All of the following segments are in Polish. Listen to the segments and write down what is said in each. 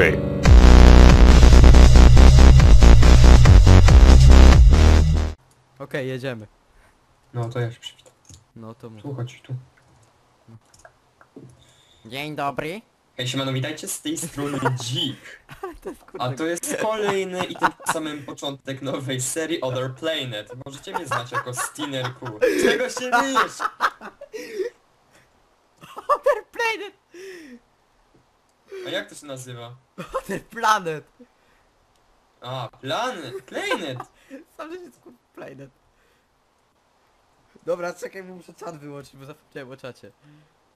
kurwy! Okej, jedziemy. No to ja się przywitam. No to mów. Tu chodź, tu. Dzień dobry. Hej, siemano, witajcie z tej strony Dzik. A to jest kolejny i tym samym początek nowej serii Other Planet. Możecie mnie znać jako Steamer Q. Czego się myjesz? Other Planet! A jak to się nazywa? Planet! A, Planet, Planet. Sam że jest kur- Planet. Dobra, czekaj, bo muszę czat wyłączyć, bo zapomniałem o czacie.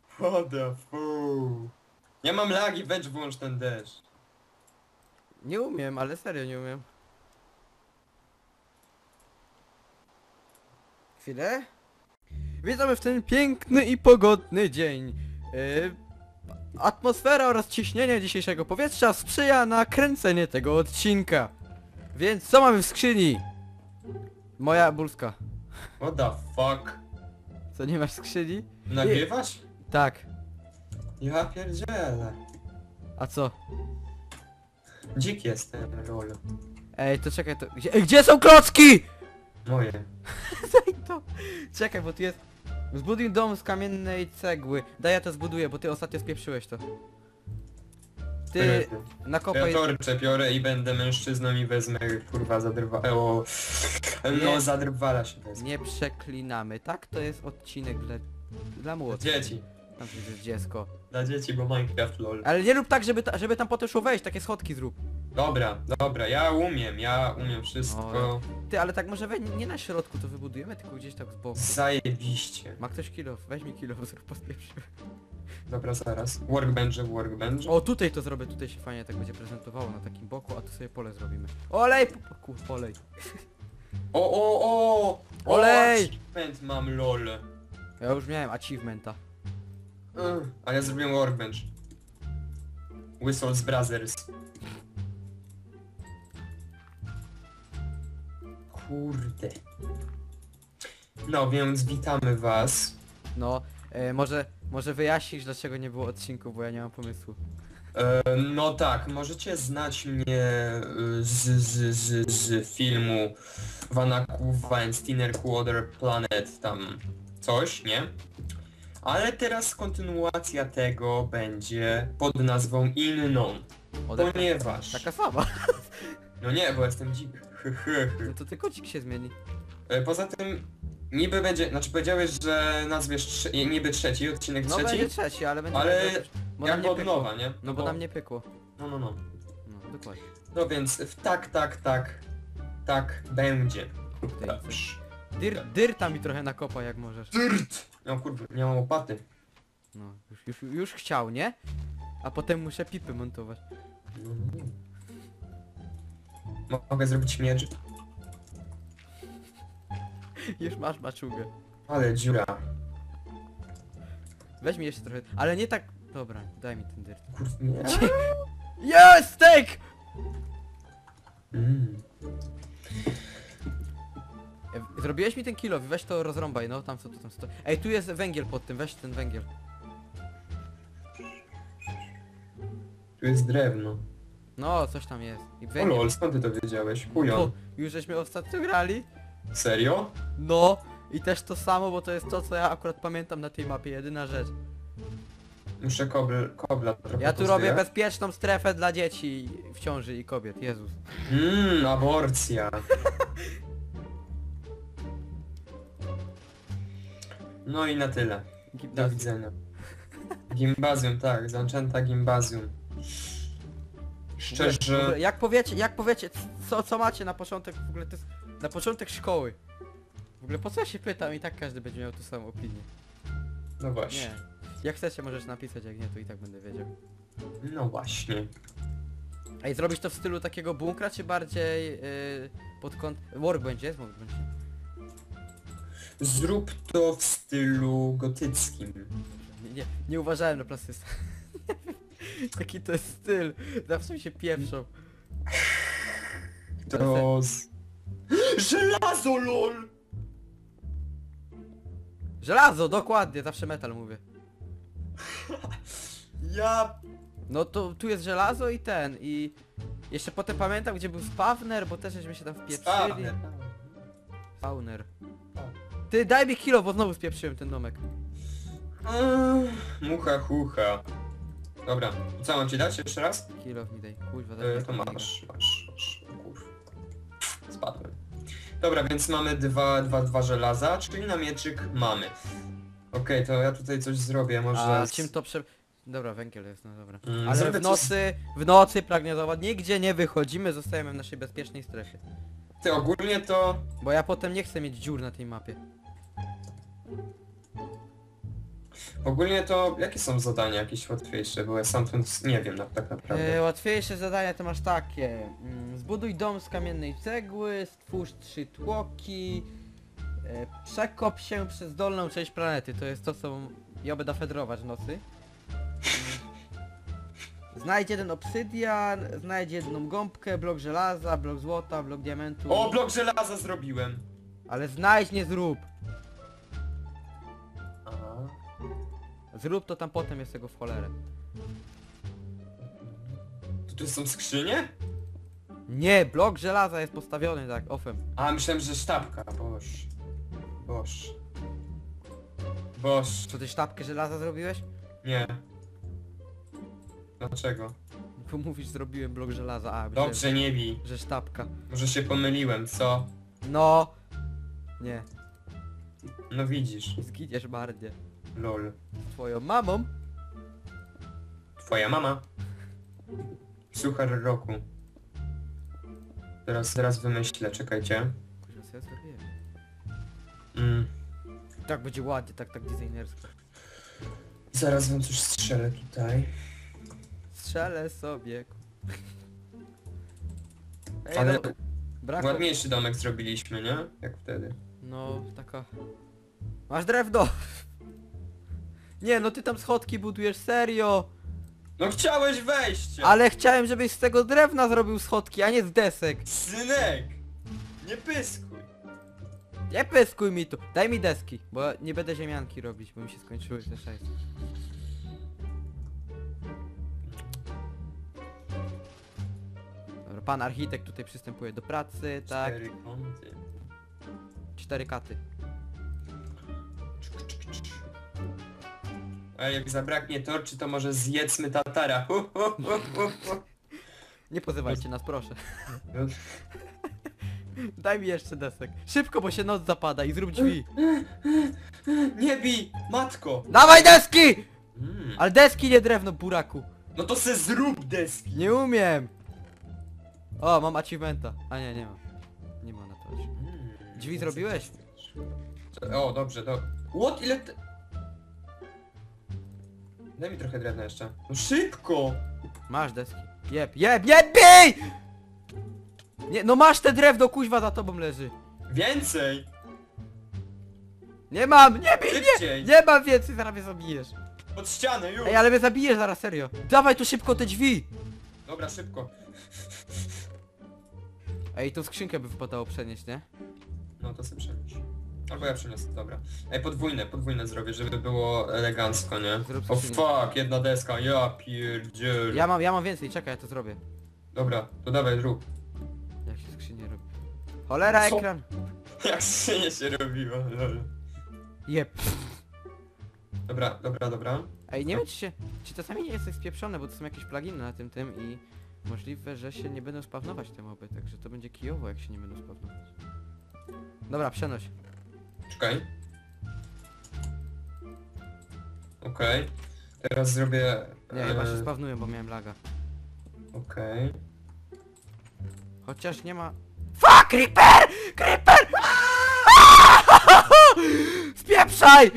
What the fool. Ja mam lagi, weź włącz ten deszcz. Nie umiem, ale serio nie umiem. Chwilę. Witamy w ten piękny i pogodny dzień. Yy, atmosfera oraz ciśnienie dzisiejszego powietrza sprzyja na kręcenie tego odcinka. Więc co mamy w skrzyni? Moja bulska. What the fuck? Co, nie masz skrzyni? Nagrywasz? Tak. Ja pierdzielę. A co? Dzik jestem, lol. Ej, to czekaj, to... Gdzie, ej, gdzie są klocki? Moje. Daj to. Czekaj, bo tu jest... Zbuduj dom z kamiennej cegły. Daj ja to zbuduję, bo ty ostatnio spieprzyłeś to. Ty Ja nakopaj... torcze biorę i będę mężczyzną i wezmę kurwa zadrwa... Eło... No Nie. zadrwala się wezmę. Nie przeklinamy, tak? To jest odcinek dla... Dla młodych. Dzieci. Tam przecież jest dziecko. Dla dzieci, bo Minecraft lol. Ale nie rób tak, żeby, ta, żeby tam potem szło wejść, takie schodki zrób. Dobra, dobra, ja umiem, ja umiem wszystko. No. Ty, ale tak może we, nie na środku to wybudujemy, tylko gdzieś tak z boku. Zajebiście. Ma ktoś kilo? Weź mi kilo, zrób pospieprzy. Dobra, zaraz. Workbench, workbench. O, tutaj to zrobię, tutaj się fajnie tak będzie prezentowało na takim boku, a tu sobie pole zrobimy. Olej! po- Kur, polej. O, o, o! Olej! O, achievement mam lol. Ja już miałem achievementa. Ugh, A ja zrobiłem workbench. Whistles Brothers. Kurde. No więc witamy was. No, e, może, może wyjaśnisz dlaczego nie było odcinku, bo ja nie mam pomysłu. E, no tak, możecie znać mnie y, z, z, z, z filmu Vanaku Weinsteiner Other Planet, tam coś, nie? Ale teraz kontynuacja tego będzie pod nazwą inną, Ode... ponieważ... Taka sama. No nie, bo jestem dzik. No to tylko cik się zmieni. E, Poza tym niby będzie, znaczy powiedziałeś, że nazwiesz trze- niby trzeci, odcinek No trzeci, będzie trzeci, ale będzie... ale bo nam jakby nie od pykło. nowa, nie? No bo nam nie pykło. No, no, no. No, dokładnie. No więc w tak, tak, tak, tak będzie. Kurde. Dyr, dyrta mi trochę nakopa jak możesz. Dyrt! No kurde, nie mam łopaty. No, już, już, już chciał, nie? A potem muszę pipy montować. Mogę zrobić miecz? Już masz maczugę. Ale dziura. Weź mi jeszcze trochę, ale nie tak... Dobra, daj mi ten dyrt. Kurde, nie. Jest steak! Mm. E, Zrobiłeś mi ten kilo, weź to rozrąbaj, no tam co tu tam sto. Ej, tu jest węgiel pod tym, weź ten węgiel. Tu jest drewno. No, coś tam jest. I O węgiel. lol, skąd ty to wiedziałeś? O, Chujon. już żeśmy ostatnio grali? Serio? No, i też to samo, bo to jest to, co ja akurat pamiętam na tej mapie, jedyna rzecz. Muszę kobl, kobla trochę Ja tu robię bezpieczną strefę dla dzieci w ciąży i kobiet, Jezus. Mmm, aborcja. No i na tyle. Do widzenia. Gimbazjum, tak, Zanczęta Gimbazjum. Szczerze... Ogóle, Jak powiecie, jak powiecie, co, co macie na początek, w ogóle to jest na początek szkoły. W ogóle po co ja się pytam i tak każdy będzie miał tu samą opinię. No właśnie. Nie. Jak chcecie możesz napisać, jak nie to i tak będę wiedział. No właśnie. Ej, zrobić to w stylu takiego bunkra, czy bardziej yy, pod kąt... Workbench jest? Workbench. Zrób to w stylu gotyckim. Nie, nie, nie uważałem na plastyce. Taki to jest styl. Zawsze mi się pieprzą. To z... Żelazo lol! Żelazo, dokładnie, zawsze metal mówię. Ja No to tu jest żelazo i ten i... Jeszcze potem pamiętam gdzie był spawner, bo też żeśmy się tam wpieprzyli. Spawner. Spawner. Ty daj mi kilo, bo znowu spieprzyłem ten domek. Mm, Mucha chucha. Dobra, co mam ci dać jeszcze raz? Kilo mi daj, kurwa, daj E, mi to kilo. masz, masz, masz. Kurwa. Spadłem. Dobra, więc mamy dwa, dwa, dwa żelaza, czyli na mieczyk mamy. Okej, to ja tutaj coś zrobię, może... A z- czym to prze... Dobra, węgiel jest, no dobra. Mm, Ale zrobię w coś- nocy, w nocy pragnę zauważyć, nigdzie nie wychodzimy, zostajemy w naszej bezpiecznej strefie. Ty ogólnie to... Bo ja potem nie chcę mieć dziur na tej mapie. Ogólnie to... Jakie są zadania jakieś łatwiejsze? Bo ja sam tu nie wiem na, tak naprawdę. E, łatwiejsze zadania to masz takie. Mm, zbuduj dom z kamiennej cegły, stwórz trzy tłoki, e, przekop się przez dolną część planety. To jest to, co ja będę federować w nocy. Mm. Znajdź jeden obsydian, znajdź jedną gąbkę, blok żelaza, blok złota, blok diamentu. O, blok żelaza zrobiłem! Ale znajdź, nie zrób. Zrób to tam potem jest tego w cholerę. To tu są skrzynie? Nie, blok żelaza jest postawiony tak, ofem. A, myślałem, że sztabka. Boż. Boż. Boż. Co ty sztabkę żelaza zrobiłeś? Nie. Dlaczego? Bo mówisz zrobiłem blok żelaza, a myślałem, Dobrze, nie bij. że sztabka. Może się pomyliłem, co? No. Nie, No widzisz. zginiesz marnie. Lol. Twoją mamą? Twoja mama. Suchar roku. Teraz, teraz wymyślę, czekajcie. Kurwa, co ja zrobiłem? Mm. Tak będzie ładnie, tak, tak designersko. Zaraz wam coś strzelę tutaj. Strzelę sobie. Ej, Ale no, brakło. ładniejszy domek zrobiliśmy, nie? Jak wtedy. No, taka... Masz drewno! Nie, no ty tam schodki budujesz, serio! No chciałeś wejść! Ale chciałem, żebyś z tego drewna zrobił schodki, a nie z desek. Synek! Nie pyskuj! Nie pyskuj mi tu. Daj mi deski, bo nie będę ziemianki robić, bo mi się skończyły te. Dobra, pan architekt tutaj przystępuje do pracy, tak. Cztery kąty. Cztery katy. A jak zabraknie torczy, to może zjedzmy tatara. Hu, hu, hu, hu, hu. Nie pozywajcie nas, proszę. Daj mi jeszcze desek. Szybko, bo się noc zapada i zrób drzwi. Nie bij! Matko! Dawaj deski! Mm. Ale deski, nie drewno, buraku. No to se zrób deski! Nie umiem. O, mam achievementa. A nie, nie mam. Nie ma na to. Mm. Drzwi zrobiłeś? O, dobrze, to... What? Ile te... Daj mi trochę drewna jeszcze. No szybko! Masz deski. Jeb, jeb, jeb, bij! Nie, no masz te drewno, kuźwa za tobą leży. Więcej! Nie mam, nie bij, nie! Szybciej! Nie mam więcej, zaraz mnie zabijesz. Pod ścianę, już! Ej, ale mnie zabijesz zaraz, serio. Dawaj tu szybko te drzwi. Dobra, szybko. Ej, tą skrzynkę by wypadało przenieść, nie? No to sobie przenieś. Albo ja przeniosę, dobra. Ej, podwójne, podwójne zrobię, żeby było elegancko, nie? Zrób O fuck, jedna deska, ja pierdziel. Ja mam, ja mam więcej, czekaj, ja to zrobię. Dobra, to dawaj, rób. Jak się skrzynię robi. Cholera, Co? ekran. Jak skrzynie się robiło, lol. Jeb. Dobra, dobra, dobra. Ej, nie wiem czy się... Czy czasami nie jest coś spieprzone, bo to są jakieś pluginy na tym tym i... Możliwe, że się nie będą spawnować te moby, także to będzie kijowo jak się nie będą spawnować. Dobra, przenoś. Czekaj. Okej. Teraz zrobię... Nie, chyba się e, spawnują, bo miałem laga. Okej. Chociaż nie ma... FUCK! Creeper! Creeper! Spieprzaj!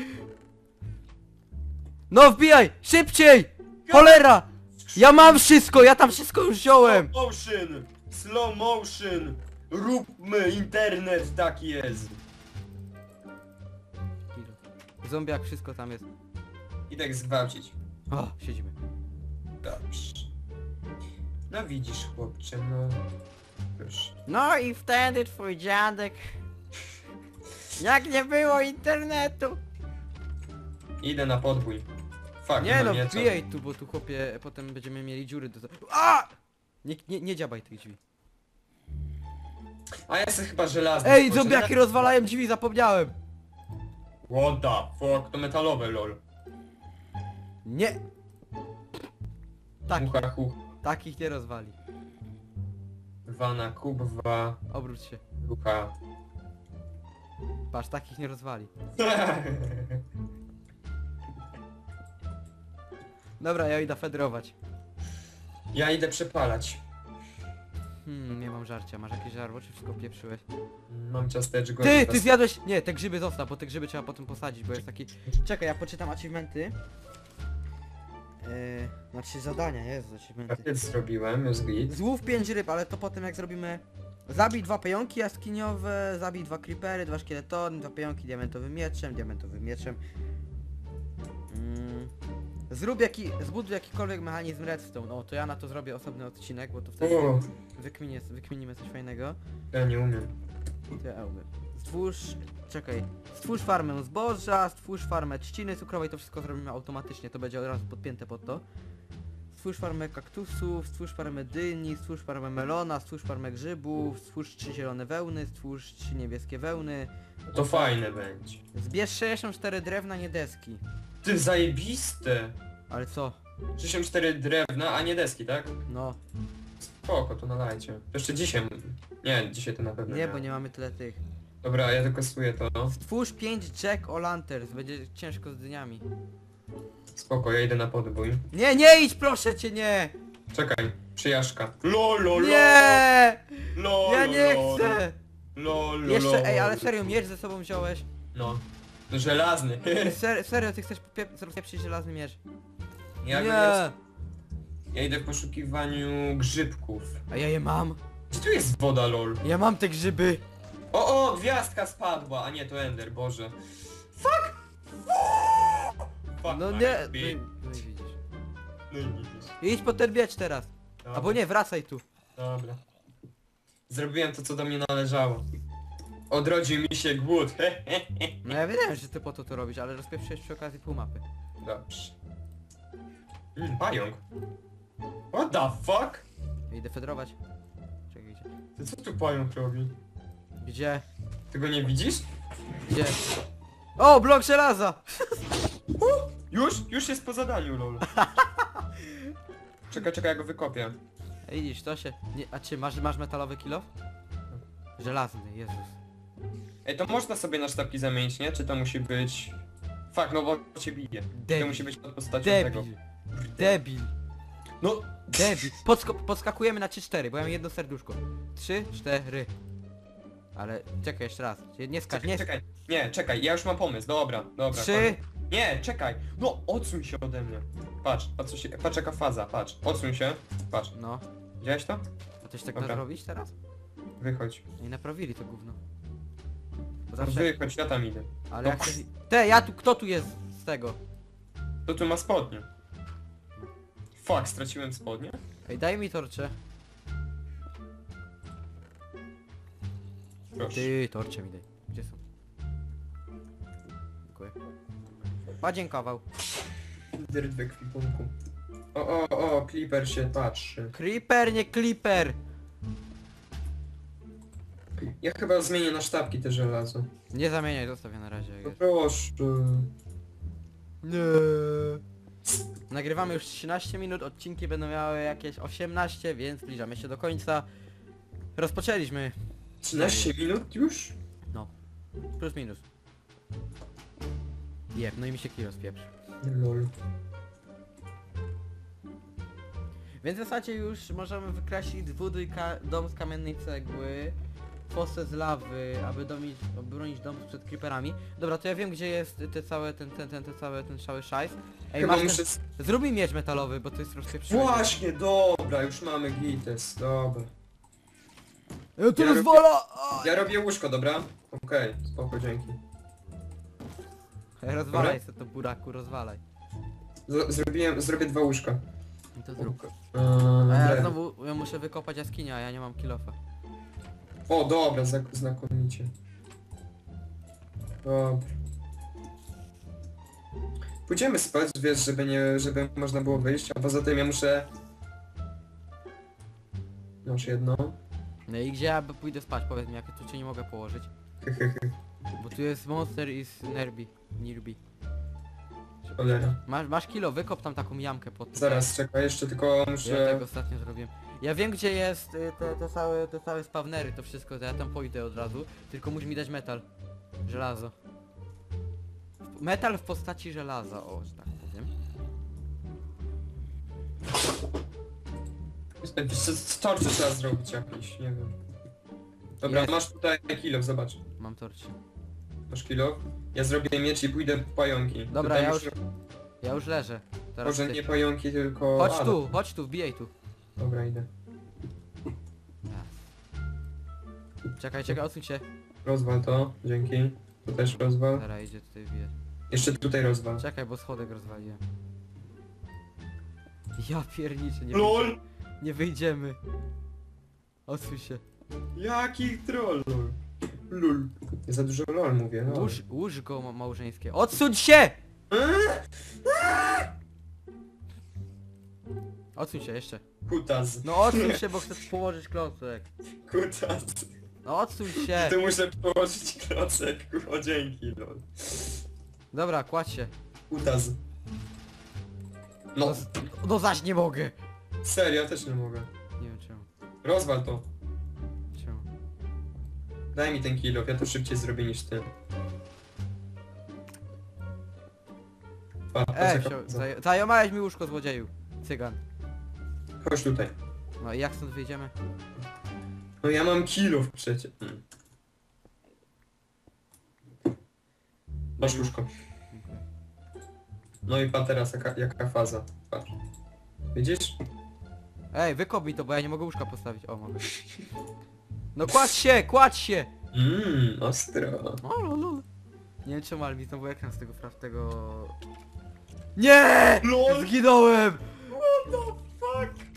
No wbijaj! Szybciej! Cholera! Ja mam wszystko, ja tam wszystko już wziąłem! Slow motion! Slow motion! Róbmy internet, tak jest! Zombiak, wszystko tam jest. Idę zgwałcić. O, siedzimy. Dobrze. No widzisz chłopcze, no... Proszę. No i wtedy twój dziadek... Jak nie było internetu! Idę na podbój. Fuck, Nie no, nie, co? wbijaj tu, bo tu chłopie, potem będziemy mieli dziury do... A! Nie, nie, nie dziabaj tych drzwi. A ja jestem chyba żelazny. Ej, bo zombiaki rozwalają drzwi, zapomniałem! What the fuck, to metalowe lol. Nie! Tak, Mucha hu. takich nie rozwali. Wana, kubwa, Obróć się. ducha. Patrz, takich nie rozwali. Dobra, ja idę federować. ja idę przepalać. Hmm, nie mam żarcia. Masz jakieś żarło, czy wszystko pieprzyłeś? Mam ciasteczko. Ty, ty zjadłeś... Nie, te grzyby zostaw, bo te grzyby trzeba potem posadzić, bo jest taki... Czekaj, ja poczytam achievementy. Yy, znaczy zadania, jest achievementy. Pakiet zrobiłem, jest git. Złów 5 ryb, ale to potem jak zrobimy... Zabij dwa pająki jaskiniowe, zabij dwa creepery, dwa szkieletony, dwa pająki diamentowym mieczem, diamentowym mieczem. Zrób jaki, zbudуj jakikolwiek mechanizm redstone. O, to ja na to zrobię osobny odcinek, bo to wtedy O, wykminie, wykminimy coś fajnego. ja nie umiem. Ja umiem. Stwórz... czekaj. Stwórz farmę zboża, stwórz farmę trzciny cukrowej, to wszystko zrobimy automatycznie, to będzie od razu podpięte pod to. Stwórz farmę kaktusów, stwórz farmę dyni, stwórz farmę melona, stwórz farmę grzybów, stwórz trzy zielone wełny, stwórz trzy niebieskie wełny. To fajne będzie. Zbierz 64 drewna, nie deski. Ty zajebiste! Ale co? 64 drewna, a nie deski, tak? No, Spoko, to nalajcie. Jeszcze dzisiaj. Nie, dzisiaj to na pewno nie, bo nie mamy tyle tych. Dobra, ja wykostuję to. Stwórz 5 jack o lanterns, będzie ciężko z dniami. Spoko, ja idę na podbój. Nie, nie idź, proszę cię, nie! Czekaj, przyjażdżka. Lolo, Nie! Lolo, Ja nie chcę! Lolo, Jeszcze, ej, ale serio, miecz ze sobą wziąłeś? No. Żelazny. Ser, serio, ty chcesz rozpieprzyć żelazny miecz? Ja, go nie! ja idę w poszukiwaniu grzybków. A ja je mam. Gdzie tu jest woda, lol? Ja mam te grzyby. O, o, gwiazdka spadła, a nie, to Ender, Boże. Fuck! Fuck No nie, no, i- no i widzisz. No i widzisz. Idź po ten miecz teraz. Dobra, Albo nie, wracaj tu. Dobra. Zrobiłem to, co do mnie należało. Odrodził mi się głód. No ja wiedziałem, że ty po to to robisz, ale rozpieprzyłeś przy okazji pół mapy. Dobrze. Mm, pająk. What the fuck? Idę federować. Czekaj, gdzie? Ty co tu pająk robi? Gdzie? Ty go nie widzisz? Gdzie? O, blok żelaza! Już? Już jest po zadaniu, lol. czekaj, czekaj, ja go wykopię. Ej, Widzisz, to się... Nie, a czy masz, masz metalowy kilof? Żelazny, Jezus. Ej, to można sobie na sztabki zamienić, nie? Czy to musi być... Fuck, no bo cię bije. To Debil. musi być pod postacią tego. Debil. Debil. No, Debil. Podsko podskakujemy na 3-4, bo ja mam jedno serduszko. 3, 4. Ale czekaj jeszcze raz. Nie skacz, czekaj, nie czekaj. Nie, czekaj, ja już mam pomysł. Dobra, dobra. 3. koniec. Nie, czekaj. No, odsuń się ode mnie. Patrz, patrz, się, patrz jaka faza, patrz. Odsuń się. Patrz. No. Widziałeś to? A coś tak Dobra. nadrobić teraz? Wychodź. I naprawili to gówno. Zawsze... Wychodź, ja tam idę. Ale jak No. się... Te, ja tu, kto tu jest z tego? To tu ma spodnie. Fuck, straciłem spodnie? Ej, daj mi torcze. Proszę. Ty, torcze mi daj. Gdzie są? Dziękuję. Podziękował. Dirt w ekwipunku. O, o, o, Clipper się patrzy. Creeper, nie Clipper! Ja chyba zmienię na sztabki te żelazo. Nie zamieniaj, zostaw je na razie. jak No jest. proszę. Nie. Nagrywamy już 13 minut, odcinki będą miały jakieś 18, więc zbliżamy się do końca. Rozpoczęliśmy. 13 minut już? Plus minus. Jeb, no i mi się kilo spieprz. Lol. Więc w zasadzie już możemy wykreślić zbuduj ka- dom z kamiennej cegły, fosę z lawy, aby domić, obronić dom przed creeperami. Dobra, to ja wiem gdzie jest te całe, ten, ten, ten, ten cały, ten cały szajs. Ej, Chyba masz muszę... ten... Zrób mi miecz metalowy, bo to jest rozpieprzony. Właśnie, dobra, już mamy gites, dobra. Ja to Ja rozwala! Ja robię łóżko, dobra? Okej, spoko, dzięki. Ej, Rozwalaj se to buraku, rozwalaj. Z zrobiłem, zrobię dwa łóżka. I to zrób. Eee, A ja znowu ja muszę wykopać jaskinię, a ja nie mam kilofa. O, dobra, zak znakomicie. Dobra. Pójdziemy spać, wiesz, żeby nie, żeby można było wyjść, a poza tym ja muszę... Masz jedno. No i gdzie ja b- pójdę spać? Powiedz mi, jak tu cię nie mogę położyć. Bo tu jest monster i s- nerbi. Nirbi. Cholera. Masz, masz kilo, wykop tam taką jamkę pod. Zaraz, czekaj, jeszcze tylko Ja muszę... tego ostatnio zrobiłem. Ja wiem gdzie jest y, te, te, całe, te całe spawnery, to wszystko, to ja tam pójdę od razu. Tylko musisz mi dać metal. Żelazo. Metal w postaci żelaza, o, że tak powiem. Torcze trzeba zrobić jakieś, nie wiem. Dobra, Jest. masz tutaj kilo, zobacz. Mam torcie. Masz kilo? Ja zrobię miecz i pójdę po pająki. Dobra, Tutaj ja już- Ja już leżę. Teraz Może ty. nie pająki, tylko... Chodź tu, chodź tu, wbijaj tu. Dobra, idę. Czekaj, czekaj, odsuń się. Rozwal to, dzięki. To też rozwal. Teraz idzie tutaj wbijać. Jeszcze tutaj rozwal. Czekaj, bo schodek rozwaliłem. Ja pierniczę, nie LOL! wyjdziemy. Nie wyjdziemy. Odsuń się. Jaki troll? Lul. Ja za dużo lol mówię, no. Łóż, łóżko ma małżeńskie. Odsuń się! Odsuń się jeszcze. Kutas. No odsuń się, bo chcę położyć klocek. Kutas. No odsuń się. Tu muszę położyć klocek, o dzięki, lol. Dobra, kładź się. Kutas. No, No zaś nie mogę. serio, też nie mogę. Nie wiem czemu. Rozwal to. Czemu? Daj mi ten kilo, ja to szybciej zrobię niż ty. Pa, Ej, poczekaj, wsio- zaj- zajomałeś mi łóżko złodzieju. Cygan. Chodź tutaj. No i jak stąd wyjdziemy? No ja mam kilo przecież. Mm. Masz łóżko. No i pa teraz jaka, jaka faza. Patrz. Widzisz? Ej, wykop mi to, bo ja nie mogę łóżka postawić. O, mogę. No kładź się, kładź się! Mmm, ostro. O, lol, lol. Nie wiem czemu, ale mi znowu ekran z tego fra- tego... Nie! LOL! Zginąłem! What the fuck?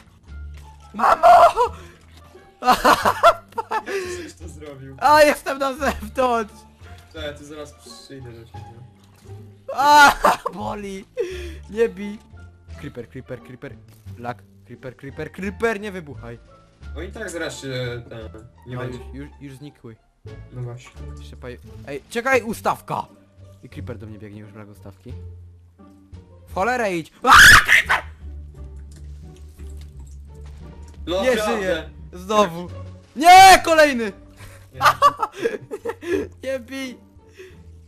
Mamo! Jak ty żeś to zrobił? A, jestem na zewnątrz! Czekaj, ty zaraz przyjdę do ciebie. A, boli! Nie bij! Creeper, creeper, creeper. Lak, creeper, creeper, creeper, nie wybuchaj. No i tak zaraz się ten... Nie No, będzie. już, już, już znikły. No właśnie. Jeszcze. Ej, czekaj, ustawka! I creeper do mnie biegnie, już brak ustawki. W cholerę idź! A, No nie prawda. żyje! Znowu! Nie, kolejny! Ja, Nie bij!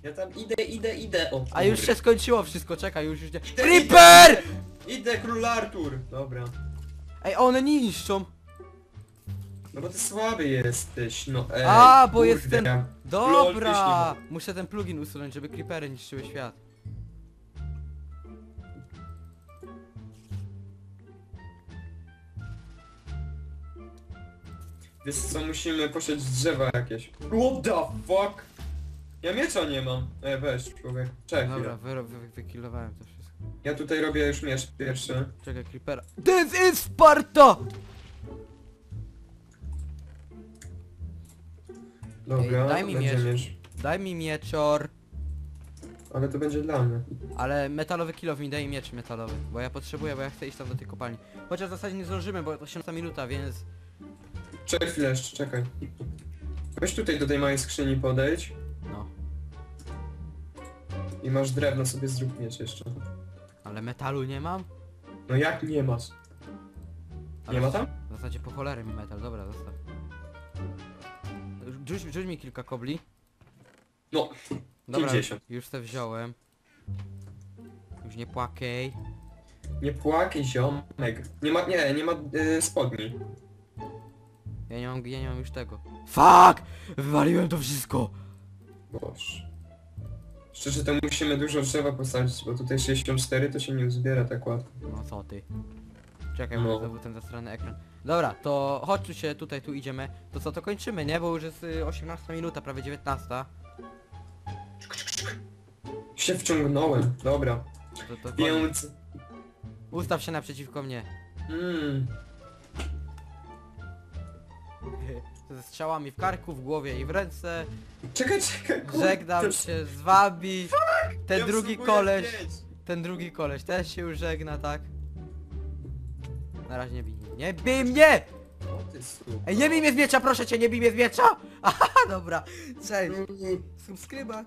ja tam idę, idę, idę. O, A już się skończyło wszystko, czekaj, już już nie... Idę, Creeper! Idę, idę, król Artur! Dobra. Ej, one nie niszczą. No bo ty słaby jesteś, no ej. A, bo kurde. jest ten- Lol, Dobra! Muszę ten plugin usunąć, żeby creepery niszczyły świat. Wiesz co, musimy posiać drzewa jakieś. What the fuck? Ja miecza nie mam. E, weź człowiek. Czekaj Dobra, chwilę. wy, wy, wykillowałem to wszystko. Ja tutaj robię już miecz pierwszy. Czekaj, creepera. This is Sparta! Dobra, Ej, daj mi będzie miecz. miecz. Daj mi mieczor. Ale to będzie dla mnie. Ale metalowy kilow mi daj miecz metalowy, bo ja potrzebuję, bo ja chcę iść tam do tej kopalni. Chociaż w zasadzie nie zdążymy, bo to 18 minuta, więc... Czekaj chwilę jeszcze, czekaj. Weź tutaj do tej mojej skrzyni podejdź No. i masz drewno, sobie zrób miecz jeszcze. Ale metalu nie mam? No jak nie masz? Ale Nie ma tam? W zasadzie po cholerę mi metal, dobra, zostaw. Rzuć, rzuć mi kilka kobli. No, Dobra, 50. już te wziąłem. Już nie płakej. Nie płakaj ziomek. Nie ma, nie, nie ma y, spodni. Ja nie mam, ja nie mam już tego. Fuck! Wywaliłem to wszystko! Boż. Szczerze to musimy dużo drzewa posadzić, bo tutaj 64 to się nie uzbiera tak łatwo. No co ty? Czekaj, No. bo znowu ten zastrany ekran. Dobra, to chodź tu się, tutaj, tu idziemy. To co, to kończymy, nie? Bo już jest y, 18 minuta, prawie 19. Się wciągnąłem, dobra. To, to koniec. Więc... Ustaw się naprzeciwko mnie. Mm, Ze strzałami w karku, w głowie i w ręce. czekaj, czekaj. kurde, Żegnam się z wami. Ten ja drugi próbuję koleś. zdjęć. ten drugi koleś też się już żegna, tak? Na razie nie bij mnie. Nie bij mnie! O ty super. Ej, nie bij mnie z miecza, proszę cię, nie bij mnie z miecza! Aha, dobra. Cześć. Subskryba.